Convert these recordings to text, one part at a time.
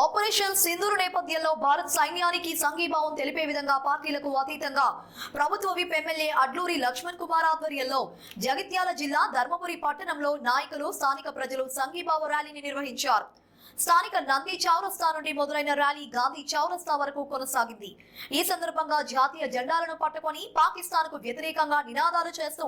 Operation Sindoor నేపథ్యంలో భారత్ సైన్యానికి సంఘీభావం తెలిపే విధంగా పార్టీలకు అతీతంగా ప్రభుత్వ విప్ ఎమ్మెల్యే అడ్లూరి లక్ష్మణ్ కుమార్ ఆధ్వర్యంలో జగిత్యాల జిల్లా ధర్మపురి పట్టణంలో నాయకులు స్థానిక ప్రజలు సంఘీభావ ర్యాలీని నిర్వహించారు. స్థానిక నంది చౌరస్తా నుండి మొదలైన ర్యాలీ గాంధీ చౌరస్తా వరకు కొనసాగింది. ఈ సందర్భంగా జాతీయ జెండాలను పట్టుకొని పాకిస్తాన్కు వ్యతిరేకంగా నినాదాలు చేస్తూ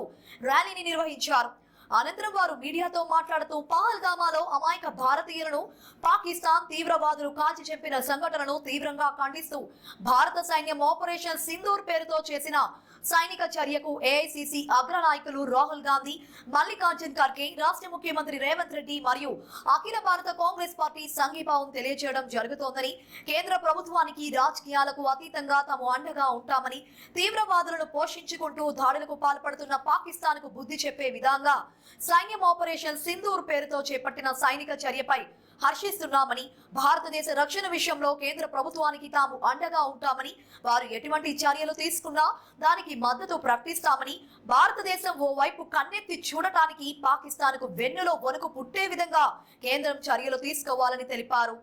ర్యాలీని నిర్వహించారు. అనంతరం వారు మీడియాతో మాట్లాడుతూ పహల్గామాలో అమాయక భారతీయులను పాకిస్తాన్ తీవ్రవాదులు కాల్చి చెప్పిన సంఘటనను తీవ్రంగా ఖండిస్తూ భారత సైన్యం ఆపరేషన్ సింధూర్ పేరుతో చేసిన సైనిక చర్యకు ఏఐసిసి అగ్ర నాయకులు రాహుల్ గాంధీ మల్లికార్జున్ ఖర్గే రాష్ట్ర ముఖ్యమంత్రి రేవంత్ రెడ్డి మరియు అఖిల భారత కాంగ్రెస్ పార్టీ సంఘీభావం తెలియజేయడం జరుగుతోందని కేంద్ర ప్రభుత్వానికి రాజకీయాలకు అతీతంగా తాము అండగా ఉంటామని తీవ్రవాదులను పోషించుకుంటూ దాడులకు పాల్పడుతున్న పాకిస్తాన్కు బుద్ధి చెప్పే విధంగా సైన్యం ఆపరేషన్ సింధూర్ పేరుతో చేపట్టిన సైనిక చర్యపై హర్షిస్తున్నామని భారతదేశ రక్షణ విషయంలో కేంద్ర ప్రభుత్వానికి తాము అండగా ఉంటామని వారు ఎటువంటి చర్యలు తీసుకున్నా దానికి మద్దతు ప్రకటిస్తామని భారతదేశం ఓ వైపు కన్నెత్తి చూడటానికి పాకిస్తాన్కు వెన్నులో వణుకు పుట్టే విధంగా కేంద్రం చర్యలు తీసుకోవాలని తెలిపారు.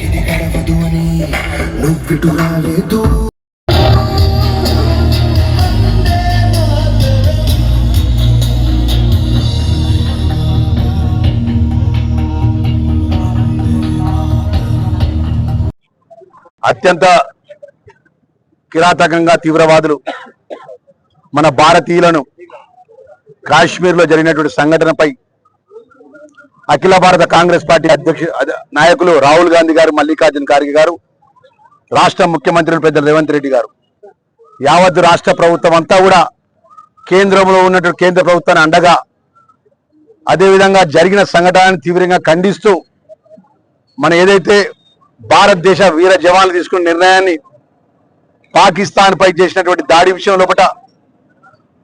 ఇది అత్యంత కిరాతకంగా తీవ్రవాదులు మన భారతీయులను కాశ్మీర్లో జరిగినటువంటి సంఘటనపై అఖిల భారత కాంగ్రెస్ పార్టీ అధ్యక్ష నాయకులు రాహుల్ గాంధీ గారు మల్లికార్జున ఖార్గే గారు రాష్ట్ర ముఖ్యమంత్రులు పెద్ద రేవంత్ రెడ్డి గారు. యావత్ రాష్ట్ర ప్రభుత్వం అంతా కూడా కేంద్రంలో ఉన్నటువంటి కేంద్ర ప్రభుత్వాన్ని అండగా అదేవిధంగా జరిగిన సంఘటనని తీవ్రంగా ఖండిస్తూ మన ఏదైతే భారతదేశ వీర జవాన్లు తీసుకున్న నిర్ణయాన్ని పాకిస్తాన్ పై చేసినటువంటి దాడి విషయం లోపల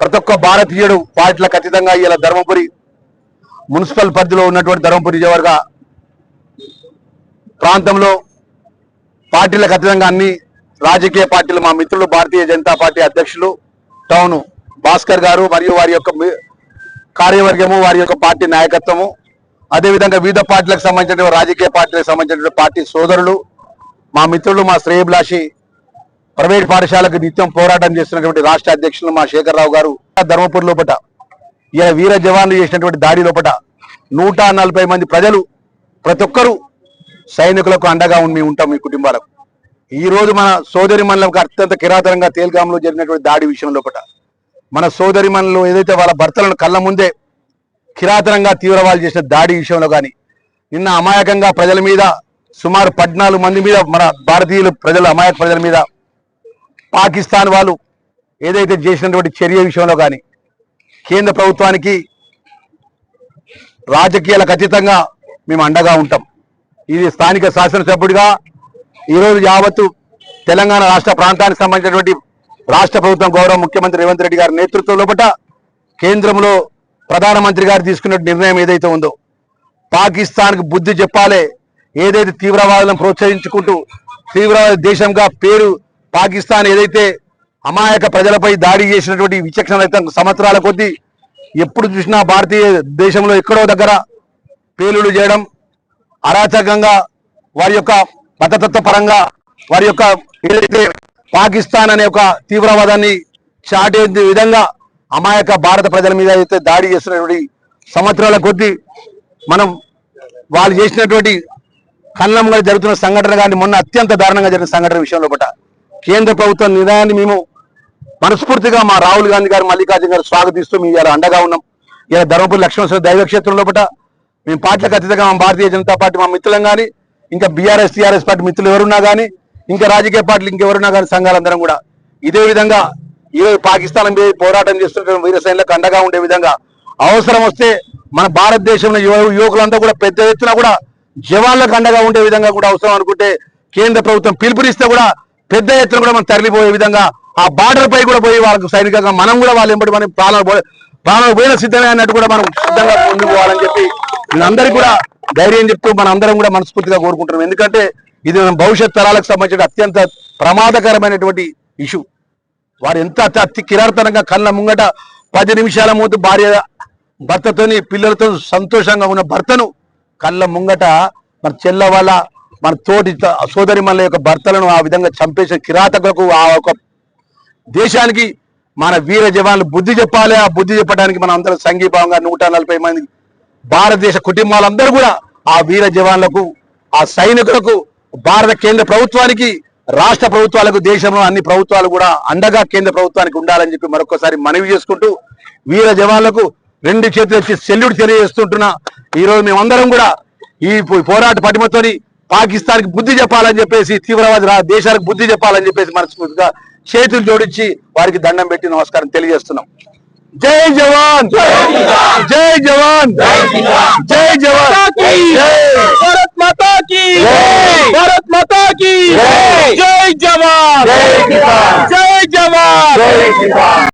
ప్రతి ఒక్క భారతీయుడు పార్టీలకు ఖచ్చితంగా ఇలా ధర్మపురి. మున్సిపల్ పరిధిలో ఉన్నటువంటి ధర్మపురి నియోజకవర్గ ప్రాంతంలో పార్టీలకు అతీతంగా అన్ని రాజకీయ పార్టీలు మా మిత్రులు భారతీయ జనతా పార్టీ అధ్యక్షులు టౌన్ భాస్కర్ గారు మరియు వారి యొక్క కార్యవర్గము వారి యొక్క పార్టీ నాయకత్వము అదేవిధంగా వివిధ పార్టీలకు సంబంధించిన రాజకీయ పార్టీలకు సంబంధించిన పార్టీ సోదరులు మా మిత్రులు మా శ్రేయభిలాషి ప్రైవేట్ పాఠశాలకు నిత్యం పోరాటం చేస్తున్నటువంటి రాష్ట్ర అధ్యక్షులు మా శేఖరరావు గారు. ధర్మపూర్ లోపట ఇలా వీర జవాన్లు చేసినటువంటి దాడి లోపట నూట నలభై మంది ప్రజలు ప్రతి ఒక్కరూ సైనికులకు అండగా ఉండి మేము ఉంటాం మీ కుటుంబాలకు. ఈ రోజు మన సోదరి మనలకు అత్యంత కిరాతనంగా తేల్గాంలో జరిగినటువంటి దాడి విషయం లోపట. మన సోదరి మనలో ఏదైతే వాళ్ళ భర్తలను కళ్ళ ముందే కిరాతనంగా తీవ్రవాదులు చేసిన దాడి విషయంలో కానీ నిన్న అమాయకంగా ప్రజల మీద సుమారు పద్నాలుగు మంది మీద మన భారతీయులు ప్రజలు అమాయక ప్రజల మీద పాకిస్తాన్ వాళ్ళు ఏదైతే చేసినటువంటి చర్య విషయంలో కానీ కేంద్ర ప్రభుత్వానికి రాజకీయాలకు అతీతంగా మేము అండగా ఉంటాం. ఇది స్థానిక శాసనసభ్యుడిగా ఈరోజు యావత్తు తెలంగాణ రాష్ట్ర ప్రాంతానికి సంబంధించినటువంటి రాష్ట్ర ప్రభుత్వం గౌరవ ముఖ్యమంత్రి రేవంత్ రెడ్డి గారి నేతృత్వంలో లోపల కేంద్రంలో ప్రధానమంత్రి గారు తీసుకున్న నిర్ణయం ఏదైతే ఉందో పాకిస్తాన్కు బుద్ధి చెప్పాలి ఏదైతే తీవ్రవాదులను ప్రోత్సహించుకుంటూ తీవ్రవాద దేశంగా పేరు పాకిస్తాన్ ఏదైతే అమాయక ప్రజలపై దాడి చేసినటువంటి విచక్షణ సంవత్సరాల కొద్దీ ఎప్పుడు చూసినా భారతీయ దేశంలో ఎక్కడో దగ్గర పేలుడు చేయడం అరాచకంగా వారి యొక్క మతతత్వ పరంగా వారి యొక్క ఏదైతే పాకిస్తాన్ అనే ఒక తీవ్రవాదాన్ని చాటే విధంగా అమాయక భారత ప్రజల మీద అయితే దాడి చేస్తున్నటువంటి సంవత్సరాల కొద్దీ మనం వాళ్ళు చేసినటువంటి కన్నంగా జరుగుతున్న సంఘటన కానీ మొన్న అత్యంత దారుణంగా జరిగిన సంఘటన విషయంలో పట కేంద్ర ప్రభుత్వం నిర్ణయాన్ని మేము మనస్ఫూర్తిగా మా రాహుల్ గాంధీ గారు మల్లికార్జున గారు స్వాగతిస్తూ మీ ఇలా అండగా ఉన్నాం. ఇలా ధర్మపురి లక్ష్మణ దైవక్షేత్రం లోపల మేము పార్టీలకు అతీతంగా మా భారతీయ జనతా పార్టీ మా మిత్రులం కానీ ఇంకా బీఆర్ఎస్ టీఆర్ఎస్ పార్టీ మిత్రులు ఎవరున్నా కానీ ఇంకా రాజకీయ పార్టీలు ఇంకెవరున్నా కానీ సంఘాలందరం కూడా ఇదే విధంగా ఈరోజు పాకిస్తాన్ మీద పోరాటం చేస్తున్న వీర సైన్యులకు అండగా ఉండే విధంగా అవసరం వస్తే మన భారతదేశంలో యువ యువకులంతా కూడా పెద్ద ఎత్తున కూడా జవాన్లకు అండగా ఉండే విధంగా కూడా అవసరం అనుకుంటే కేంద్ర ప్రభుత్వం పిలుపునిస్తే కూడా పెద్ద ఎత్తున కూడా మనం తరలిపోయే విధంగా ఆ బార్డర్ పై కూడా పోయి వాళ్ళకు సైనికంగా మనం కూడా వాళ్ళు ఎంబడి మనం ప్రాణాలు ప్రాణాలు పోయిన సిద్ధమే అన్నట్టు కూడా మనం సిద్ధంగా ముందుకు పోవాలని చెప్పి అందరికీ కూడా ధైర్యం చెప్తూ మన అందరం కూడా మనస్ఫూర్తిగా కోరుకుంటున్నాం. ఎందుకంటే ఇది మన భవిష్యత్ తరాలకు సంబంధించిన అత్యంత ప్రమాదకరమైనటువంటి ఇష్యూ. వారు ఎంత అతి- అతి కిరాతనంగా కళ్ళ ముంగట పది నిమిషాల ముందు భార్య భర్తతోని పిల్లలతో సంతోషంగా ఉన్న భర్తను కళ్ళ ముంగట మన చెల్ల వాళ్ళ మన తోటి సోదరి మన యొక్క భర్తలను ఆ విధంగా చంపేసిన కిరాతకులకు ఆ ఒక దేశానికి మన వీర జవాన్లు బుద్ధి చెప్పాలి. ఆ బుద్ధి చెప్పడానికి మనం అందరం సంఘీభావంగా నూట నలభై మంది భారతదేశ కుటుంబాలందరూ కూడా ఆ వీర జవాన్లకు ఆ సైనికులకు భారత కేంద్ర ప్రభుత్వానికి రాష్ట్ర ప్రభుత్వాలకు దేశంలో అన్ని ప్రభుత్వాలు కూడా అండగా కేంద్ర ప్రభుత్వానికి ఉండాలని చెప్పి మరొకసారి మనవి చేసుకుంటూ వీర జవాన్లకు రెండు చేతులు ఎత్తి సెల్యూట్ తెలియజేస్తుంటున్నా. ఈ రోజు మేమందరం కూడా ఈ పోరాట పటిమతోని పాకిస్తాన్కి బుద్ధి చెప్పాలని చెప్పేసి తీవ్రవాది దేశాలకు బుద్ధి చెప్పాలని చెప్పేసి మనస్ఫూర్తిగా చేతులు జోడించి వారికి దండం పెట్టి నమస్కారం తెలియజేస్తున్నాం. జై జవాన్! జై జవాన్! జై జవాన్! జై! జై! జవాన్ జై జవాన్!